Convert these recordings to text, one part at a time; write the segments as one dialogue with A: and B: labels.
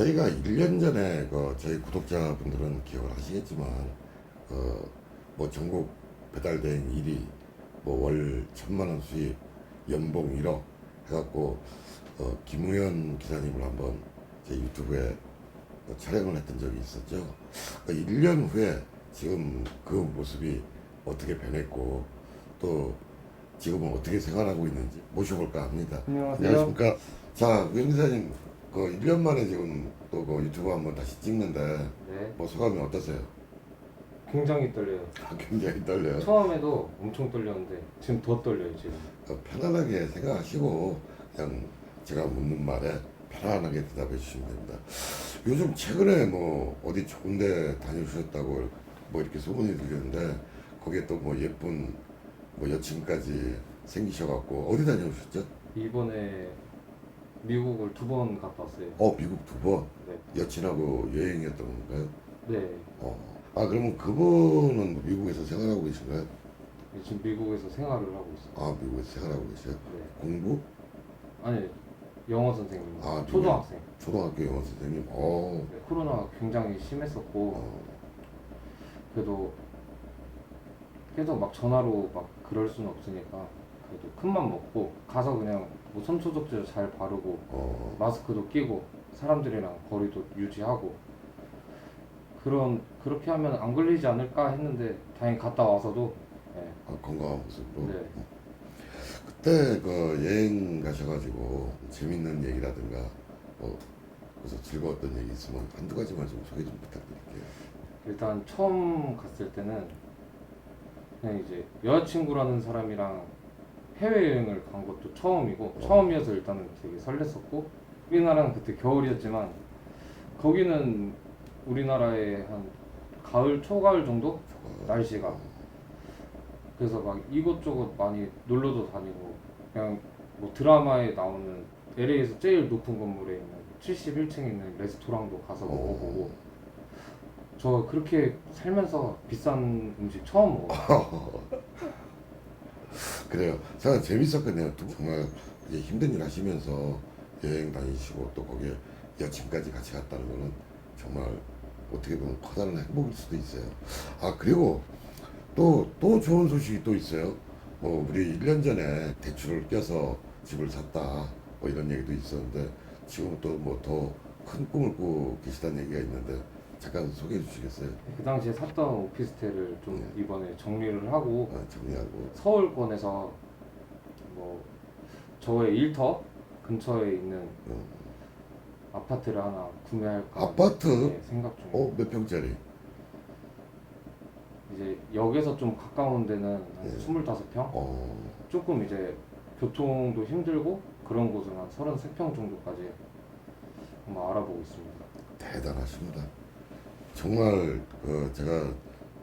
A: 저희가 1년 전에 그 저희 구독자분들은 기억을 하시겠지만 그 뭐 전국 배달 대행 1위 뭐 월 천만 원 수입 연봉 1억 해갖고 어, 김우현 기사님을 한번 제 유튜브에 어, 촬영을 했던 적이 있었죠. 그 1년 후에 지금 그 모습이 어떻게 변했고 또 지금은 어떻게 생활하고 있는지 모셔볼까 합니다.
B: 안녕하세요.
A: 안녕하십니까. 자, 우현 기사님 그 1년 만에 지금 또 그 유튜브 한번 다시 찍는데
B: 네,
A: 뭐 소감이 어떠세요?
B: 굉장히 떨려요.
A: 아, 굉장히 떨려요.
B: 처음에도 엄청 떨렸는데 지금 더 떨려요 지금.
A: 어, 편안하게 생각하시고 그냥 제가 묻는 말에 편안하게 대답해 주시면 됩니다. 요즘 최근에 뭐 어디 좋은 데 다녀오셨다고 뭐 이렇게 소문이 들리는데 거기에 또 뭐 예쁜 뭐 여친까지 생기셔갖고 어디 다녀오셨죠?
B: 이번에 미국을 두 번 갔다 왔어요.
A: 어 미국 두 번
B: 네,
A: 여친하고 여행이었던 건가요?
B: 네.
A: 어. 아 그러면 그분은 미국에서 생활하고 계신가요?
B: 지금 미국에서 생활을 하고 있어요.
A: 아 미국에서 생활하고 계세요?
B: 네.
A: 공부?
B: 아니 영어 선생님,
A: 아,
B: 초등학생.
A: 초등학교 영어 선생님? 어.
B: 네, 코로나가 굉장히 심했었고
A: 어.
B: 그래도 계속 막 전화로 막 그럴 수는 없으니까 그래도 큰맘 먹고 가서 그냥 뭐 손소독제 잘 바르고
A: 어.
B: 마스크도 끼고 사람들이랑 거리도 유지하고 그런 그렇게 하면 안 걸리지 않을까 했는데 다행히 갔다 와서도 예,
A: 아, 건강한 모습으로.
B: 네.
A: 그때 그 여행 가셔가지고 재밌는 얘기라든가 뭐 그래서 즐거웠던 얘기 있으면 한두 가지만 좀 소개 좀 부탁드릴게요.
B: 일단 처음 갔을 때는 그냥 이제 여자친구라는 사람이랑 해외여행을 간 것도 처음이고 처음이어서 일단은 되게 설렜었고 우리나라는 그때 겨울이었지만 거기는 우리나라의 한 가을 초가을 정도
A: 어,
B: 날씨가 그래서 막 이곳저곳 많이 놀러도 다니고 그냥 뭐 드라마에 나오는 LA에서 제일 높은 건물에 있는 71층에 있는 레스토랑도 가서 먹어보고 저 그렇게 살면서 비싼 음식 처음 먹어요.
A: 그래요. 제가 재밌었거든요. 정말 이제 힘든 일 하시면서 여행 다니시고 또 거기에 여친까지 같이 갔다는 거는 정말 어떻게 보면 커다란 행복일 수도 있어요. 아 그리고 또 또 좋은 소식이 또 있어요. 뭐 우리 1년 전에 대출을 껴서 집을 샀다 뭐 이런 얘기도 있었는데 지금 또 뭐 더 큰 꿈을 꾸고 계시다는 얘기가 있는데 잠깐 소개해 주시겠어요?
B: 그 당시에 샀던 오피스텔을 좀 이번에 정리를 하고
A: 아, 정리하고
B: 서울권에서 뭐 저의 일터 근처에 있는
A: 어.
B: 아파트를 하나 구매할까
A: 아파트?
B: 네, 생각 중이에요.
A: 어몇 평짜리?
B: 이제 역에서 좀 가까운 데는 한
A: 네.
B: 25평?
A: 어.
B: 조금 이제 교통도 힘들고 그런 곳은 한 33평 정도까지 한번 알아보고 있습니다.
A: 대단하십니다. 정말 그 제가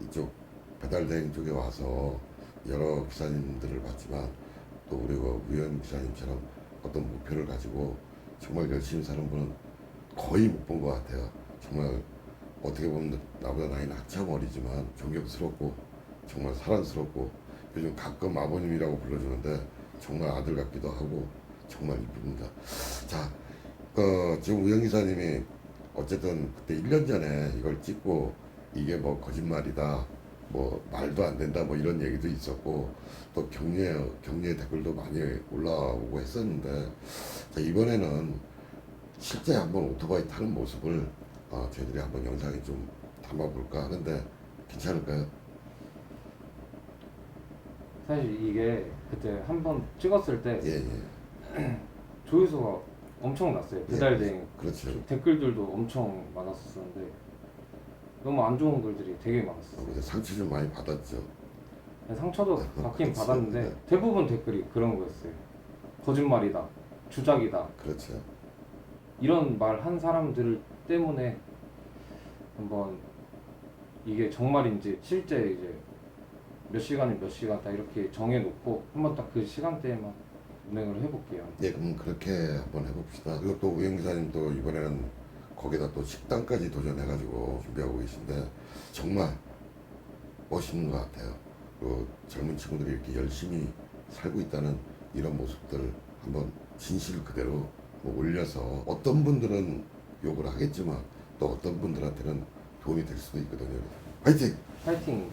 A: 이쪽 배달 대행 쪽에 와서 여러 기사님들을 봤지만 또 우리 그 우현 기사님처럼 어떤 목표를 가지고 정말 열심히 사는 분은 거의 못 본 것 같아요. 정말 어떻게 보면 나보다 나이는 한참 어리지만 존경스럽고 정말 사랑스럽고 요즘 가끔 아버님이라고 불러주는데 정말 아들 같기도 하고 정말 이쁩니다. 자, 어, 지금 우영 기사님이 어쨌든 그때 1년 전에 이걸 찍고 이게 뭐 거짓말이다, 뭐 말도 안 된다, 뭐 이런 얘기도 있었고 또 격려 격려 댓글도 많이 올라오고 했었는데 자, 이번에는 실제 한번 오토바이 타는 모습을 어, 저희들이 한번 영상에 좀 담아볼까 하는데 괜찮을까요?
B: 사실 이게 그때 한 번 찍었을 때
A: 예, 예.
B: 조회수가 엄청 났어요. 배달
A: 예,
B: 대행
A: 그렇죠.
B: 댓글들도 엄청 많았었는데 너무 안 좋은 글들이 되게
A: 어,
B: 많았어요.
A: 근데 상처 좀 많이 받았죠.
B: 상처도 받긴
A: 그치.
B: 받았는데
A: 네.
B: 대부분 댓글이 그런 거였어요. 거짓말이다, 주작이다
A: 그렇죠.
B: 이런 말 한 사람들 때문에 한번 이게 정말인지 실제 이제 몇 시간이 몇 시간 다 이렇게 정해놓고 한번 딱 그 시간대에만 운행을 해볼게요.
A: 네, 그럼 그렇게 한번 해봅시다. 그리고 또 우영 기사님도 이번에는 거기다 또 식당까지 도전해가지고 준비하고 계신데 정말 멋있는 것 같아요. 그 젊은 친구들이 이렇게 열심히 살고 있다는 이런 모습들 한번 진실 그대로 뭐 올려서 어떤 분들은 욕을 하겠지만 또 어떤 분들한테는 도움이 될 수도 있거든요. 화이팅!
B: 파이팅!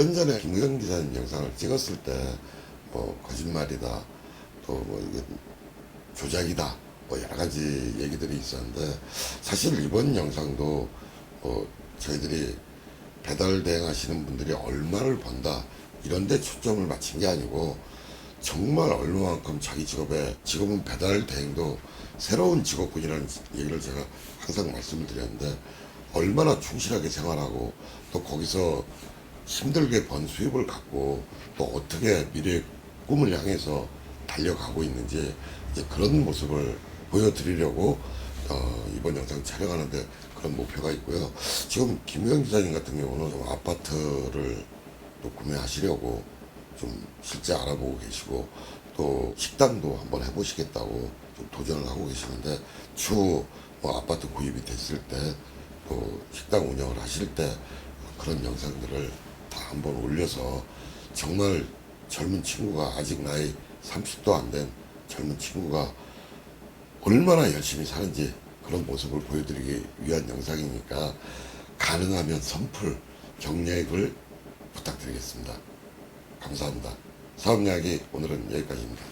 A: 년 전에 김구영 기자님 영상을 찍었을 때 뭐 거짓말이다 또 뭐 이게 조작이다 뭐 여러 가지 얘기들이 있었는데 사실 이번 영상도 뭐 저희들이 배달 대행하시는 분들이 얼마를 번다 이런 데 초점을 맞춘 게 아니고 정말 얼마만큼 자기 직업에 직업은 배달 대행도 새로운 직업군이라는 얘기를 제가 항상 말씀을 드렸는데 얼마나 충실하게 생활하고 또 거기서 힘들게 번 수입을 갖고 또 어떻게 미래의 꿈을 향해서 달려가고 있는지 이제 그런 모습을 보여드리려고 어, 이번 영상 촬영하는데 그런 목표가 있고요. 지금 김우영 기자님 같은 경우는 좀 아파트를 또 구매하시려고 좀 실제 알아보고 계시고 또 식당도 한번 해보시겠다고 좀 도전을 하고 계시는데 추후 뭐 아파트 구입이 됐을 때 또 식당 운영을 하실 때 그런 영상들을 다 한번 올려서 정말 젊은 친구가 아직 나이 30도 안 된 젊은 친구가 얼마나 열심히 사는지 그런 모습을 보여드리기 위한 영상이니까 가능하면 선풀 경례액을 부탁드리겠습니다. 감사합니다. 사업 이야기 오늘은 여기까지입니다.